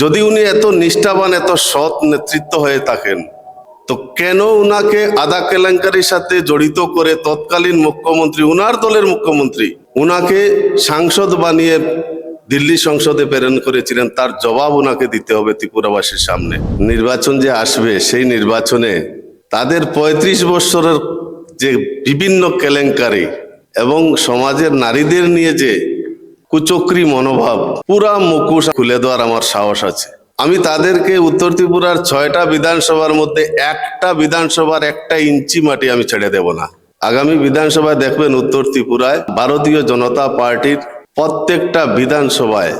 যদি উনি এত নিষ্ঠাবান, এত সৎ নেতৃত্ব হয়ে থাকেন, তো কেন উনাকে আদা কেলেঙ্কারির সাথে জড়িত করে তৎকালীন মুখ্যমন্ত্রী, উনার দলের মুখ্যমন্ত্রী, উনাকে সাংসদ বানিয়ে দিল্লি সংসদে প্রেরণ করেছিলেন, তার জবাব ওনাকে দিতে হবে ত্রিপুরাবাসীর সামনে। নির্বাচন যে আসবে, সেই নির্বাচনে তাদের ৩৫ বছরের যে বিভিন্ন কেলেঙ্কারি এবং সমাজের নারীদের নিয়ে যে কুচক্রি মনোভাব, পুরা মুখোশ খুলে দেওয়ার আমার সাহস আছে আমি তাদেরকে উত্তর ত্রিপুরার ছয়টা বিধানসভার মধ্যে একটা বিধানসভার একটা ইঞ্চি মাটি আমি ছেড়ে দেব না আগামী বিধানসভায় দেখবেন উত্তর ত্রিপুরায় ভারতীয় জনতা পার্টির প্রত্যেকটা বিধানসভায়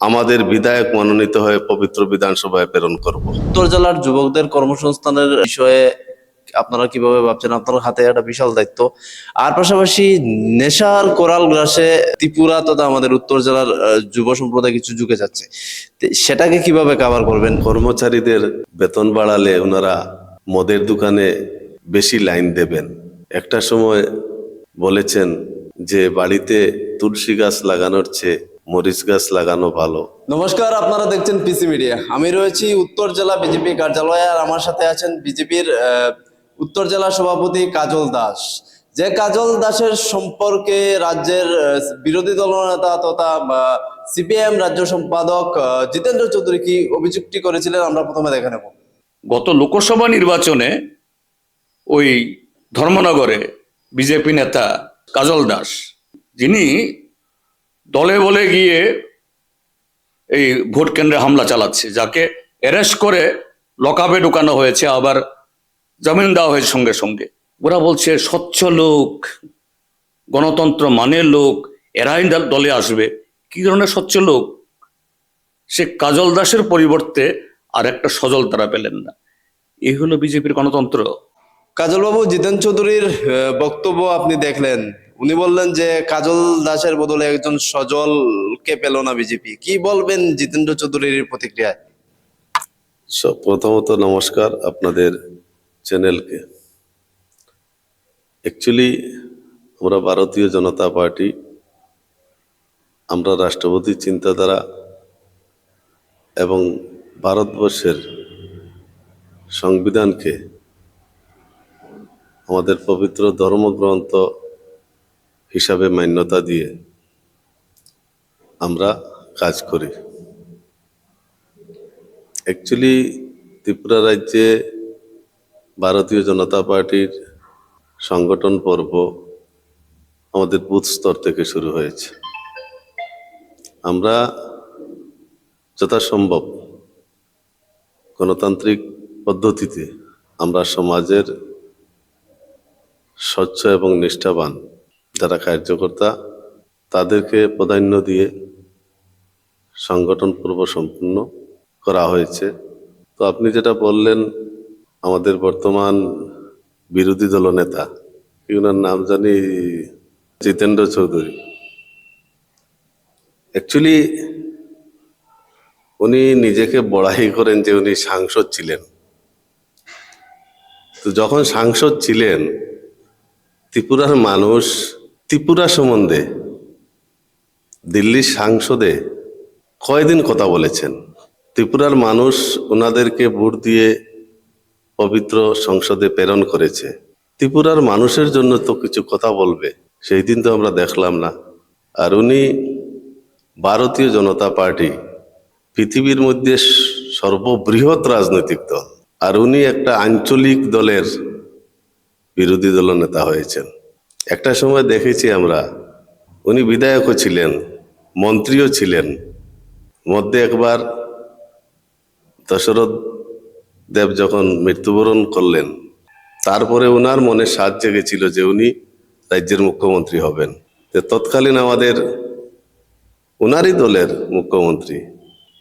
আমাদের বিধায়ক মনোনীত হয়ে পবিত্র বিধানসভায় প্রেরণ করব। উত্তর জেলার যুবকদের কর্মসংস্থানের বিষয়ে আপনারা কীভাবে ভাবছেন? আপনার হাতে একটা বিশাল দায়িত্ব। আর পাশাপাশি নেশার কোরাল গ্রাসে ত্রিপুরা তথা আমাদের উত্তর জেলার যুব সম্প্রদায় কিছু ঝুঁকে যাচ্ছে। সেটাকে কীভাবে কাভার করবেন? কর্মচারীদের বেতন বাড়ালে ওনারা মদের দোকানে বেশি লাইন দেবেন। একটা সময় বলেছেন যে বাড়িতে তুলসী গাছ লাগানোর চেয়ে মরিচ গাছ লাগানো ভালো। নমস্কার আপনারা দেখছেন পিসি মিডিয়া। আমি রয়েছি উত্তর জেলা বিজেপি কার্যালয়ে আর আমার সাথে আছেন বিজেপির উত্তর জেলা সভাপতি কাজল দাস। যে কাজল দাসের সম্পর্কে রাজ্যের বিরোধী দলনেতা তথা সিপিএম রাজ্য সম্পাদক জিতেন্দ্র চৌধুরী কি অভিযুক্তি করেছিলেন? আমরা প্রথমে দেখে নেব। গত লোকসভা নির্বাচনে ওই ধর্মনগরে বিজেপি নেতা কাজল দাস, যিনি দলে বলে গিয়ে এই ভোট কেন্দ্রে হামলা চালাচ্ছে, যাকে অ্যারেস্ট করে লকআপে ঢুকানো হয়েছে, আবার জামিন দেওয়া হয়েছে সঙ্গে সঙ্গে। ওরা বলছে স্বচ্ছ লোক গণতন্ত্র মানের লোক এরাই দলে আসবে। কি ধরনের স্বচ্ছ লোক? সে কাজল দাসের পরিবর্তে আর একটা সজল তারা পেলেন না। এই হলো বিজেপির গণতন্ত্র। কাজলবাবু জিতেন চৌধুরীর বক্তব্য আপনি দেখলেন। উনি বললেন যে কাজল দাসের বদলে একজন সজলকে পেল না বিজেপি। কি বলবেন জিতেন্দ্র চৌধুরীর প্রতিক্রিয়ায়? প্রথমত নমস্কার। আপনাদের চ্যানেলকে অ্যাকচুয়ালি আমরা ভারতীয় জনতা পার্টি, আমরা রাষ্ট্রপতির চিন্তাধারা এবং ভারতবর্ষের সংবিধানকে আমাদের পবিত্র ধর্মগ্রন্থ হিসাবে মান্যতা দিয়ে আমরা কাজ করি। অ্যাকচুয়ালি ত্রিপুরা রাজ্যে ভারতীয় জনতা পার্টির সংগঠন পর্ব আমাদের বুথ স্তর থেকে শুরু হয়েছে। আমরা যথাসম্ভব গণতান্ত্রিক পদ্ধতিতে আমরা সমাজের স্বচ্ছ এবং নিষ্ঠাবান যারা কার্যকর্তা, তাদেরকে প্রাধান্য দিয়ে সংগঠন পর্ব সম্পূর্ণ করা হয়েছে। তো আপনি যেটা বললেন আমাদের বর্তমান বিরোধী দলনেতা ওনার নাম জানি? জিতেন্দ্র চৌধুরী। অ্যাকচুয়ালি উনি নিজেকে বড়াই করেন যে উনি সাংসদ ছিলেন। তো যখন সাংসদ ছিলেন, ত্রিপুরার মানুষ, ত্রিপুরা সম্বন্ধে দিল্লির সাংসদে কয়দিন কথা বলেছেন? ত্রিপুরার মানুষ ওনাদেরকে ভোট দিয়ে পবিত্র সংসদে প্রেরণ করেছে। ত্রিপুরার মানুষের জন্য তো কিছু কথা বলবে, সেই দিন তো আমরা দেখলাম না। আর উনি ভারতীয় জনতা পার্টি, পৃথিবীর মধ্যে সর্ববৃহৎ রাজনৈতিক দল। আর উনি একটা আঞ্চলিক দলের বিরোধী দল নেতা হয়েছেন। একটা সময় দেখেছি আমরা, উনি বিধায়কও ছিলেন, মন্ত্রীও ছিলেন। মধ্যে একবার দশরথ দেব যখন মৃত্যুবরণ করলেন, তারপরে ওনার মনে সাজ জেগেছিল যে উনি রাজ্যের মুখ্যমন্ত্রী হবেন। তো তৎকালীন আমাদের ওনারই দলের মুখ্যমন্ত্রী,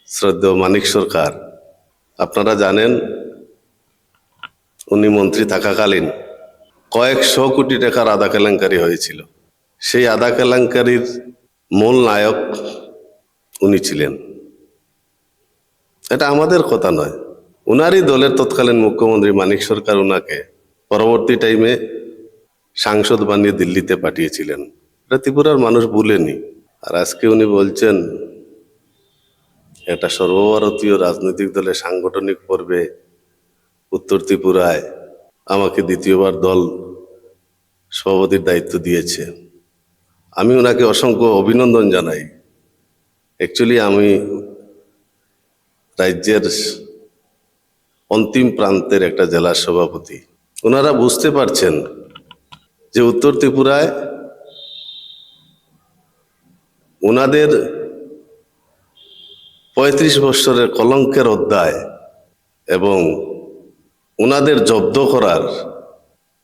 শ্রদ্ধেয় মানিক সরকার। আপনারা জানেন, উনি মন্ত্রী থাকাকালীন কয়েকশো কোটি টাকার আদা কেলেঙ্কারি হয়েছিল। সেই আদা কেলেঙ্কারির মূল নায়ক উনি ছিলেন। এটা আমাদের কথা নয়। উনারই দলের তৎকালীন মুখ্যমন্ত্রী মানিক সরকার উনাকে পরবর্তী টাইমে সাংসদ বানিয়ে দিল্লিতে পাঠিয়েছিলেন। এটা ত্রিপুরার মানুষ ভুলেনি। আর আজকে উনি বলছেন, একটা সর্বভারতীয় রাজনৈতিক দলের সাংগঠনিক পর্বে উত্তর ত্রিপুরায় আমাকে দ্বিতীয়বার দল সভাপতির দায়িত্ব দিয়েছে। আমি ওনাকে অসংখ্য অভিনন্দন জানাই। অ্যাকচুয়ালি আমি রাজ্যের অন্তিম প্রান্তের একটা জেলার সভাপতি। ওনারা বুঝতে পারছেন যে উত্তর ত্রিপুরায় ওনাদের পঁয়ত্রিশ বৎসরের কলঙ্কের অধ্যায় এবং ওনাদের জব্দ করার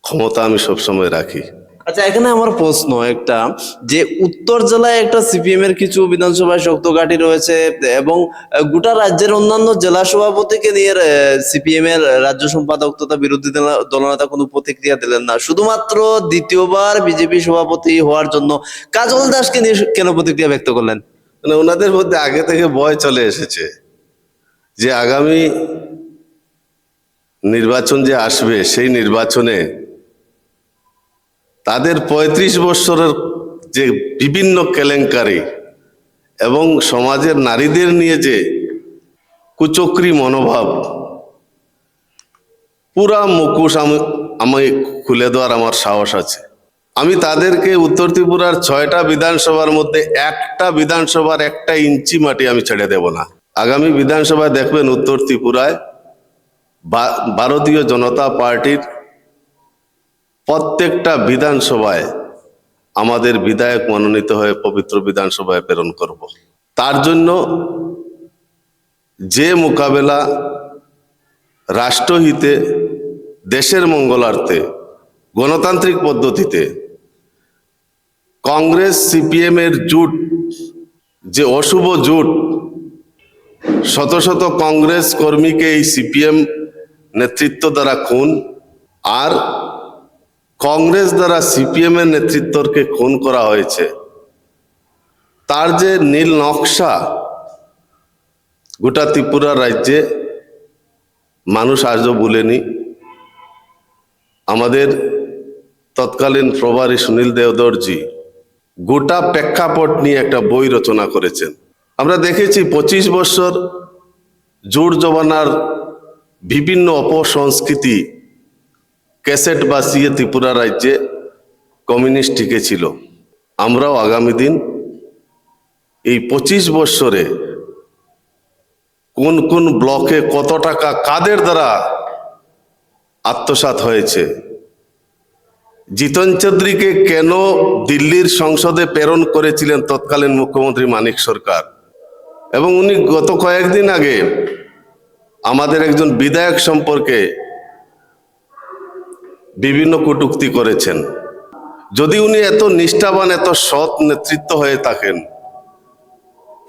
ক্ষমতা আমি সবসময় রাখি। আচ্ছা এখানে আমার প্রশ্ন একটা, যে উত্তর জেলায় একটা সিপিএম এর কিছু বিধানসভায় শক্ত ঘাঁটি রয়েছে এবং গোটা রাজ্যের অন্যান্য জেলা সভাপতিকে নিয়ে সিপিএম এর রাজ্য সম্পাদক তথা বিরোধী দল- দলনেতা কোনো প্রতিক্রিয়া দিলেন না। শুধুমাত্র দ্বিতীয়বার বিজেপি সভাপতি হওয়ার জন্য কাজল দাসকে নিয়ে কেন প্রতিক্রিয়া ব্যক্ত করলেন? মানে ওনাদের মধ্যে আগে থেকে ভয় চলে এসেছে যে আগামী নির্বাচন যে আসবে, সেই নির্বাচনে তাদের পঁয়ত্রিশ বৎসরের যে বিভিন্ন কেলেঙ্কারি এবং সমাজের নারীদের নিয়ে যে কুচক্রি মনোভাব, পুরা মুখোশ আমি আমি খুলে দেওয়ার আমার সাহস আছে। আমি তাদেরকে উত্তর ত্রিপুরার ছয়টা বিধানসভার মধ্যে একটা বিধানসভার একটা ইঞ্চি মাটি আমি ছেড়ে দেব না। আগামী বিধানসভায় দেখবেন উত্তর ত্রিপুরায় ভারতীয় জনতা পার্টির প্রত্যেকটা বিধানসভায় আমাদের বিধায়ক মনোনীত হয়ে পবিত্র বিধানসভায় প্রেরণ করব। তার জন্য যে মোকাবেলা রাষ্ট্রহিতে, দেশের মঙ্গলার্থে, গণতান্ত্রিক পদ্ধতিতে, কংগ্রেস, সিপিএম এর জোট, যে অশুভ জোট, শত শত কংগ্রেস কর্মীকে এই সিপিএম নেতৃত্ব দ্বারা খুন, আর কংগ্রেস দ্বারা সিপিএম এর নেতৃত্বকে খুন করা হয়েছে। তার যে নীল নকশা, গোটা ত্রিপুরা রাজ্যে মানুষ আজও ভুলেনি। আমাদের তৎকালীন প্রভারী সুনীল দেওদরজি গোটা প্রেক্ষাপট নিয়ে একটা বই রচনা করেছেন। আমরা দেখেছি পঁচিশ বছর জোর জমানার বিভিন্ন অপসংস্কৃতি ক্যাসেট বাসিয়ে ত্রিপুরা রাজ্যে কমিউনিস্ট টিকেছিল আমরাও আগামী দিন এই পঁচিশ বৎসরে কোন কোন ব্লকে কত টাকা কাদের দ্বারা আত্মসাৎ হয়েছে, জিতন চৌধুরীকে কেন দিল্লির সংসদে প্রেরণ করেছিলেন তৎকালীন মুখ্যমন্ত্রী মানিক সরকার? এবং উনি গত কয়েকদিন আগে আমাদের একজন বিধায়ক সম্পর্কে বিভিন্ন কটূক্তি করেছেন। যদি উনি এত নিষ্ঠাবান, এত সৎ নেতৃত্ব হয়ে থাকেন,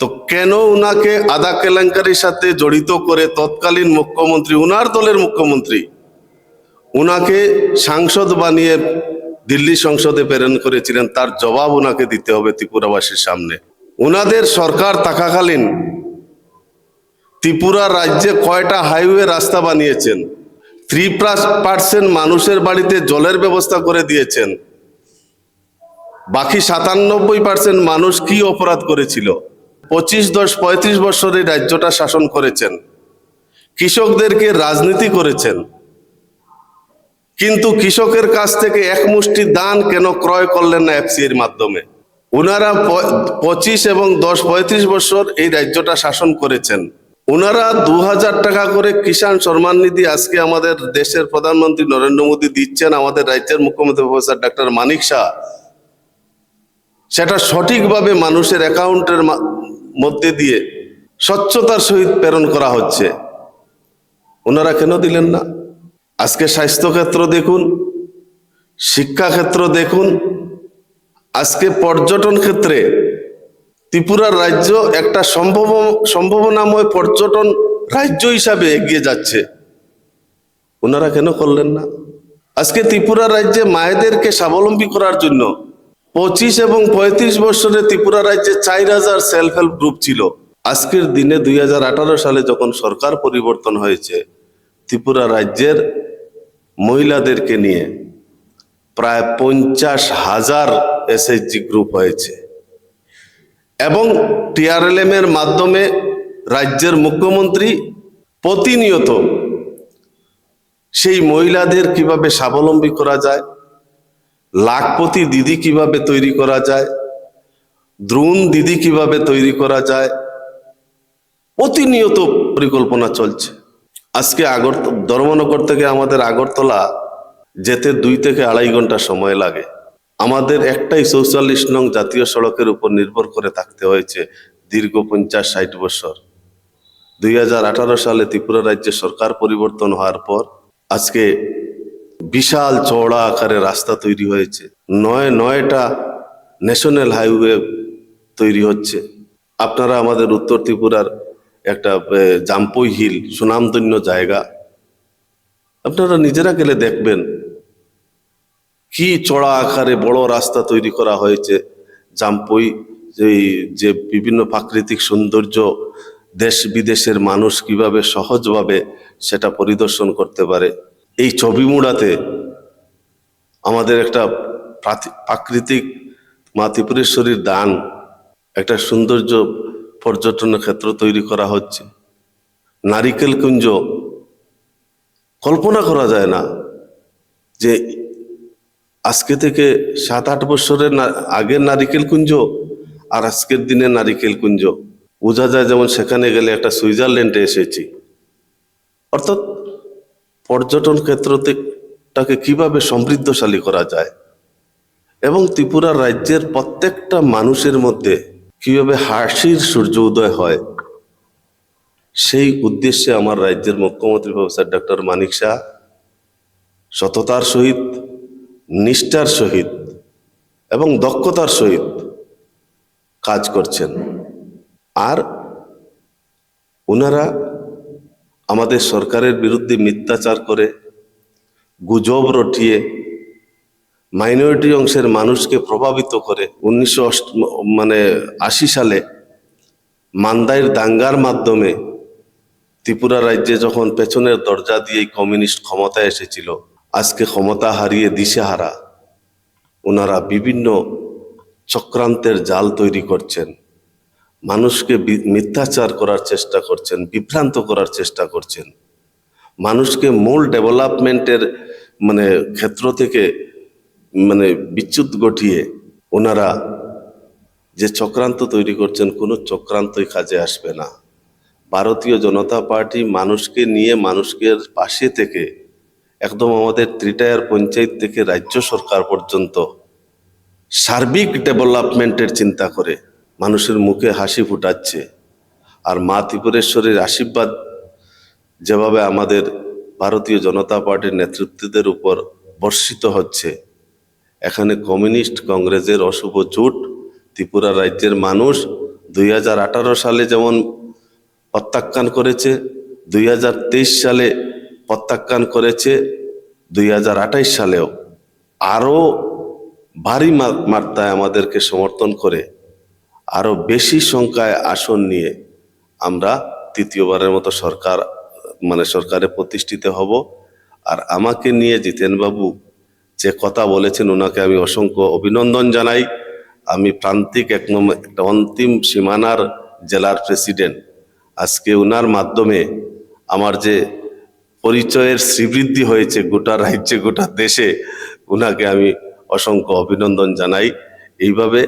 তো কেন উনাকে আদা কেলেঙ্কারির সাথে জড়িত করে তৎকালীন মুখ্যমন্ত্রী, উনার দলের মুখ্যমন্ত্রী, উনাকে সাংসদ বানিয়ে দিল্লি সংসদে প্রেরণ করেছিলেন, তার জবাব উনাকে দিতে হবে ত্রিপুরাবাসীর সামনে। উনাদের সরকার থাকাকালীন ত্রিপুরা রাজ্যে কয়টা হাইওয়ে রাস্তা বানিয়েছেন? থ্রি পার্সেন্ট মানুষের বাড়িতে জলের ব্যবস্থা করে দিয়েছেন। বাকি সাতানব্বই পার্সেন্ট মানুষ কি অপরাধ করেছিল? পঁচিশ, দশ, পঁয়ত্রিশ বছর এই রাজ্যটা শাসন করেছেন। কৃষকদেরকে রাজনীতি করেছেন। কিন্তু কৃষকের কাছ থেকে এক মুষ্টি দান কেন ক্রয় করলেন না এফসি এর মাধ্যমে? ওনারা পঁচিশ এবং দশ, পঁয়ত্রিশ বছর এই রাজ্যটা শাসন করেছেন। ওনারা দু হাজার টাকা করে কিষাণ সম্মান নিধি আজকে আমাদের দেশের প্রধানমন্ত্রী নরেন্দ্র মোদী দিচ্ছেন আমাদের রাজ্যের মুখ্যমন্ত্রী প্রফেসর ডাক্তার মানিক শাহ। সেটা সঠিকভাবে মানুষের অ্যাকাউন্টের মধ্যে দিয়ে স্বচ্ছতার সহিত প্রেরণ করা হচ্ছে। ওনারা কেন দিলেন না? আজকে স্বাস্থ্যক্ষেত্র দেখুন, শিক্ষাক্ষেত্র দেখুন, আজকে পর্যটন ক্ষেত্রে ত্রিপুরার রাজ্য একটা সম্ভব, সম্ভাবনাময় পর্যটন রাজ্য হিসাবে এগিয়ে যাচ্ছে। ওনারা কেন করলেন না? আজকে ত্রিপুরা রাজ্যে মায়েদেরকে স্বাবলম্বী করার জন্য পঁচিশ এবং পঁয়ত্রিশ বছরে ত্রিপুরা রাজ্যে চার হাজার সেলফ হেল্প গ্রুপ ছিল। আজকের দিনে দুই হাজার আঠারো সালে যখন সরকার পরিবর্তন হয়েছে, ত্রিপুরা রাজ্যের মহিলাদেরকে নিয়ে প্রায় পঞ্চাশ হাজার এসএইচজি গ্রুপ হয়েছে। এবং টিআরএলএম এর মাধ্যমে রাজ্যের মুখ্যমন্ত্রী প্রতিনিয়ত সেই মহিলাদের কীভাবে স্বাবলম্বী করা যায়, লাখপতি দিদি কীভাবে তৈরি করা যায়, দ্রোণ দিদি কীভাবে তৈরি করা যায়, প্রতিনিয়ত পরিকল্পনা চলছে। আজকে আগর ধর্মনগর থেকে আমাদের আগরতলা যেতে দুই থেকে আড়াই ঘণ্টা সময় লাগে। আমাদের একটাই চৌচল্লিশ নং জাতীয় সড়কের উপর নির্ভর করে থাকতে হয়েছে দীর্ঘ পঞ্চাশ ষাট বছর। দুই হাজার আঠারো সালে ত্রিপুরা রাজ্যে সরকার পরিবর্তন হওয়ার পর আজকে বিশাল চওড়া আকারে রাস্তা তৈরি হয়েছে। নয় নয়টা ন্যাশনাল হাইওয়ে তৈরি হচ্ছে। আপনারা আমাদের উত্তর ত্রিপুরার একটা জাম্পই হিল সুনামধন্য জায়গা। আপনারা নিজেরা গেলে দেখবেন কি চড়া আকারে বড় রাস্তা তৈরি করা হয়েছে? জাম্পই, যে বিভিন্ন প্রাকৃতিক সৌন্দর্য দেশ বিদেশের মানুষ কীভাবে সহজভাবে সেটা পরিদর্শন করতে পারে? এই ছবি ছবিমুড়াতে আমাদের একটা প্রাকৃতিক মা ত্রিপুরেশ্বরীর দান, একটা সৌন্দর্য পর্যটন ক্ষেত্র তৈরি করা হচ্ছে। নারিকেল কুঞ্জ, কল্পনা করা যায় না যে আজকে থেকে সাত, আট বছরের আগের নারিকেল কুঞ্জ আর আজকের দিনের নারিকেল কুঞ্জ। বোঝা যায় যেমন সেখানে গেলে একটা সুইজারল্যান্ডে এসেছি। অর্থাৎ পর্যটন ক্ষেত্রটাকে কীভাবে সমৃদ্ধশালী করা যায় এবং ত্রিপুরা রাজ্যের প্রত্যেকটা মানুষের মধ্যে কীভাবে হাসির সূর্য উদয় হয়, সেই উদ্দেশ্যে আমার রাজ্যের মুখ্যমন্ত্রী প্রফেসর ডক্টর মানিক শাহ সততার সহিত নিষ্ঠার সহিত এবং দক্ষতার সহিত কাজ করছেন। আর ওনারা আমাদের সরকারের বিরুদ্ধে মিথ্যাচার করে, গুজব রটিয়ে মাইনরিটি অংশের মানুষকে প্রভাবিত করে উনিশশো মানে আশি সালে মান্দাইর দাঙ্গার মাধ্যমে ত্রিপুরা রাজ্যে যখন পেছনের দরজা দিয়ে কমিউনিস্ট ক্ষমতায় এসেছিল আজকে ক্ষমতা হারিয়ে দিশেহারা। ওনারা বিভিন্ন চক্রান্তের জাল তৈরি করছেন। মানুষকে মিথ্যাচার করার চেষ্টা করছেন, বিভ্রান্ত করার চেষ্টা করছেন। মানুষকে মূল ডেভেলপমেন্টের মানে ক্ষেত্র থেকে মানে বিচ্যুত ঘটিয়ে ওনারা যে চক্রান্ত তৈরি করছেন, কোনো চক্রান্তই কাজে আসবে না। ভারতীয় জনতা পার্টি মানুষকে নিয়ে মানুষকে পাশে থেকে একদম আমাদের ত্রিটায়ার পঞ্চায়েত থেকে রাজ্য সরকার পর্যন্ত সার্বিক ডেভেলপমেন্টের চিন্তা করে মানুষের মুখে হাসি ফুটাচ্ছে। আর মা ত্রিপুরেশ্বরের আশীর্বাদ যেভাবে আমাদের ভারতীয় জনতা পার্টির নেতৃত্বদের উপর বর্ষিত হচ্ছে, এখানে কমিউনিস্ট কংগ্রেসের অশুভ জোট, ত্রিপুরা রাজ্যের মানুষ দুই হাজার আঠারো সালে যেমন প্রত্যাখ্যান করেছে, দুই হাজার তেইশ সালে প্রত্যাখ্যান করেছে দুই সালেও। আরও ভারী মাত্রায় আমাদেরকে সমর্থন করে, আরও বেশি সংখ্যায় আসন নিয়ে আমরা তৃতীয়বারের মতো সরকার মানে সরকারে প্রতিষ্ঠিত হব। আর আমাকে নিয়ে জিতেনবাবু যে কথা বলেছেন, ওনাকে আমি অসংখ্য অভিনন্দন জানাই। আমি প্রান্তিক এক নম্বর, একটা অন্তিম সীমানার জেলার প্রেসিডেন্ট। আজকে ওনার মাধ্যমে আমার যে পরিচয়ের শ্রীবৃদ্ধি হয়েছে গোটা রাজ্যে, গোটা দেশে। ওনাকে আমি অসংখ্য অভিনন্দন জানাই। এইভাবে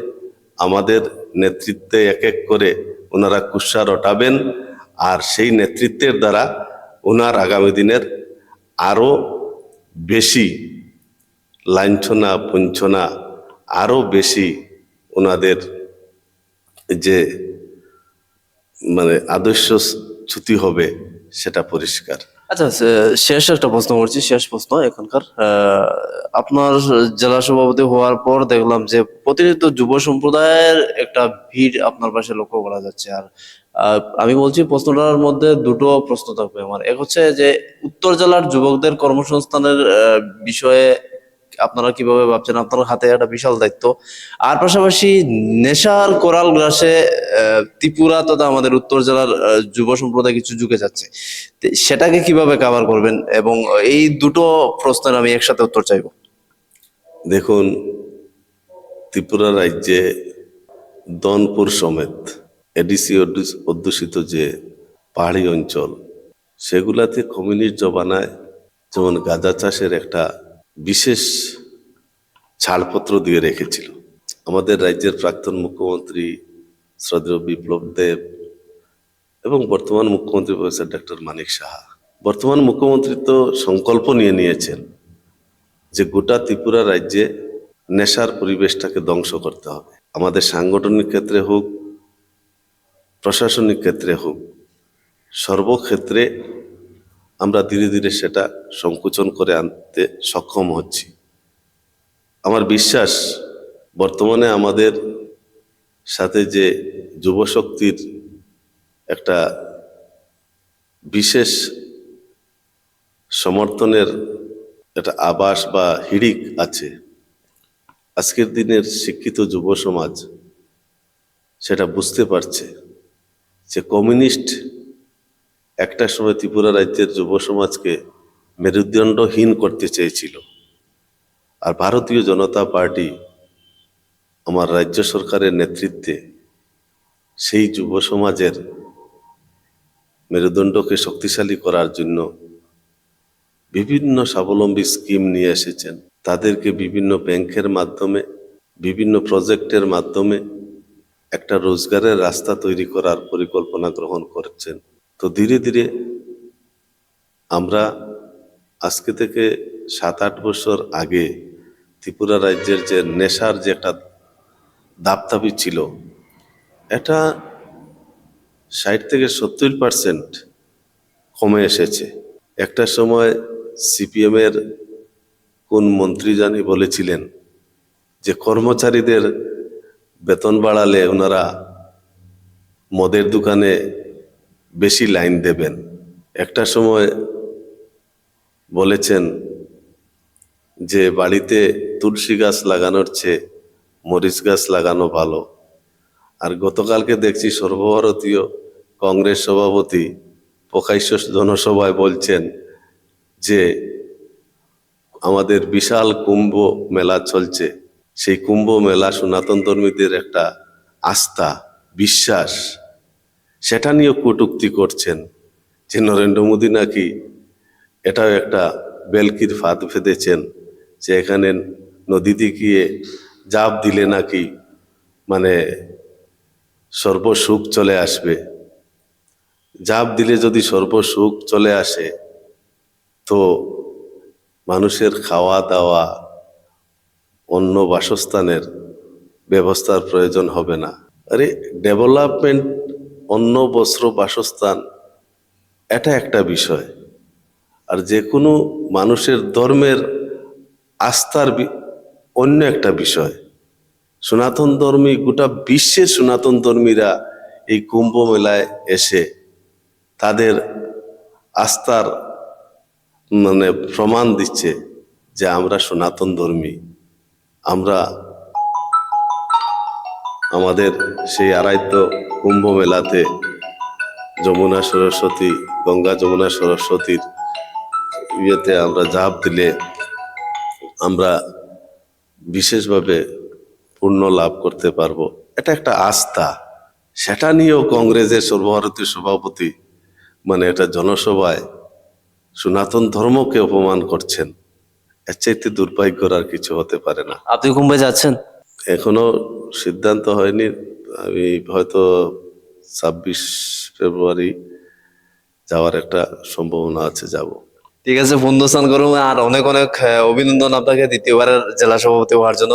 আমাদের নেতৃত্বে এক এক করে ওনারা কুৎসা রটাবেন আর সেই নেতৃত্বের দ্বারা ওনার আগামী দিনের আরও বেশি লাঞ্ছনা, পঞ্ছনা, আরও বেশি ওনাদের যে মানে আদর্শ চ্যুতি হবে সেটা পরিষ্কার। আচ্ছা শেষ একটা প্রশ্ন করছি, শেষ প্রশ্ন এখনকার। আপনার জেলা সভাপতি হওয়ার পর দেখলাম যে প্রতিনিধিত্ব যুব সম্প্রদায়ের একটা ভিড় আপনার পাশে লক্ষ্য করা যাচ্ছে। আর আমি বলছি প্রশ্নটার মধ্যে দুটো প্রশ্ন থাকবে আমার। এক হচ্ছে যে উত্তর জেলার যুবকদের কর্মসংস্থানের বিষয়ে আপনারা কীভাবে ভাবছেন? আপনার হাতে একটা বিশাল দায়িত্ব। আর পাশাপাশি নেশার কোরাল গ্রাসে ত্রিপুরা তথা আমাদের উত্তর জেলার যুব সম্প্রদায় কিছু ঝুঁকে যাচ্ছে। সেটাকে কীভাবে কভার করবেন? এবং এই দুটো প্রশ্নের আমি একসাথে উত্তর চাইব। দেখুন, ত্রিপুরা রাজ্যে দনপুর সমেত এডিসি অধ্যুষিত যে পাহাড়ি অঞ্চল, সেগুলাতে কমিউনিস্ট জমানায় যেমন গাঁজা চাষের একটা বিশেষ ছাড়পত্র দিয়ে রেখেছিল। আমাদের রাজ্যের প্রাক্তন মুখ্যমন্ত্রী শ্রদ্ধেয় বিপ্লব দেব এবং বর্তমান মুখ্যমন্ত্রী প্রফেসর ডক্টর মানিক সাহা। বর্তমান মুখ্যমন্ত্রী তো সংকল্প নিয়ে নিয়েছেন যে গোটা ত্রিপুরা রাজ্যে নেশার পরিবেশটাকে ধ্বংস করতে হবে। আমাদের সাংগঠনিক ক্ষেত্রে হোক, প্রশাসনিক ক্ষেত্রে হোক, সর্বক্ষেত্রে আমরা ধীরে ধীরে সেটা সংকুচন করে আনতে সক্ষম হচ্ছি। আমার বিশ্বাস, বর্তমানে আমাদের সাথে যে যুবশক্তির একটা বিশেষ সমর্থনের একটা আবাস বা হিড়িক আছে, আজকের দিনের শিক্ষিত যুব সমাজ সেটা বুঝতে পারছে যে কমিউনিস্ট একটা সময় ত্রিপুরা রাজ্যের যুব সমাজকে মেরুদণ্ডহীন করতে চেয়েছিল। আর ভারতীয় জনতা পার্টি আমার রাজ্য সরকারের নেতৃত্বে সেই যুব সমাজের মেরুদণ্ডকে শক্তিশালী করার জন্য বিভিন্ন স্বাবলম্বী স্কিম নিয়ে এসেছেন। তাদেরকে বিভিন্ন ব্যাংকের মাধ্যমে, বিভিন্ন প্রজেক্টের মাধ্যমে একটা রোজগারের রাস্তা তৈরি করার পরিকল্পনা গ্রহণ করছেন। তো ধীরে ধীরে আমরা আজকে থেকে সাত আট বছর আগে ত্রিপুরা রাজ্যের যে নেশার যে একটা দাপদাপি ছিল, এটা ষাট থেকে সত্তর পার্সেন্ট কমে এসেছে। একটা সময় সিপিএমের কোন মন্ত্রী জানি বলেছিলেন যে কর্মচারীদের বেতন বাড়ালে ওনারা মদের দোকানে বেশি লাইন দেবেন। একটা সময় বলেছেন যে, বাড়িতে তুলসী গাছ লাগানোর চেয়ে মরিচ গাছ লাগানো ভালো। আর গতকালকে দেখছি সর্বভারতীয় কংগ্রেস সভাপতি প্রকাশ্য জনসভায় বলছেন যে, আমাদের বিশাল কুম্ভ মেলা চলছে। সেই কুম্ভ মেলা সনাতন ধর্মীদের একটা আস্থা, বিশ্বাস। সেটা নিয়ে কটুক্তি করছেন যে নরেন্দ্র মোদী নাকি এটাও একটা বেলকির ফাঁদ ফেঁদেছেন যে এখানে নদীতে গিয়ে জাপ দিলে নাকি মানে সর্বসুখ চলে আসবে। জাপ দিলে যদি সর্বসুখ চলে আসে, তো মানুষের খাওয়া দাওয়া অন্য বাসস্থানের ব্যবস্থার প্রয়োজন হবে না। আরে ডেভেলপমেন্ট অন্য বস্ত্র বাসস্থান, এটা একটা বিষয়। আর যে কোনো মানুষের ধর্মের আস্থার অন্য একটা বিষয়। সনাতন ধর্মী, গোটা বিশ্বের সনাতন ধর্মীরা এই কুম্ভ মেলায় এসে তাদের আস্থার মানে প্রমাণ দিচ্ছে যে আমরা সনাতন ধর্মী। আমরা আমাদের সেই আরাধ্য কুম্ভ মেলাতে যমুনা সরস্বতী গঙ্গা যমুনা সরস্বতীর ইয়েতে আমরা ঝাঁপ দিলে আমরা বিশেষভাবে পূর্ণ লাভ করতে পারব। এটা একটা আস্থা। সেটা নিয়েও কংগ্রেসের সর্বভারতীয় সভাপতি মানে এটা জনসভায় সনাতন ধর্মকে অপমান করছেন। এর চাইতে দুর্ভাগ্যর আর কিছু হতে পারে না। আপনি কুম্ভে যাচ্ছেন? এখনও সিদ্ধান্ত হয়নি। আমি হয়তো ছাব্বিশ ফেব্রুয়ারি যাওয়ার একটা সম্ভাবনা আছে, যাব। ঠিক আছে, বন্ধু স্নান করুন, আর অনেক অনেক অভিনন্দন আপনাকে দ্বিতীয়বারের জেলা সভাপতি হওয়ার জন্য।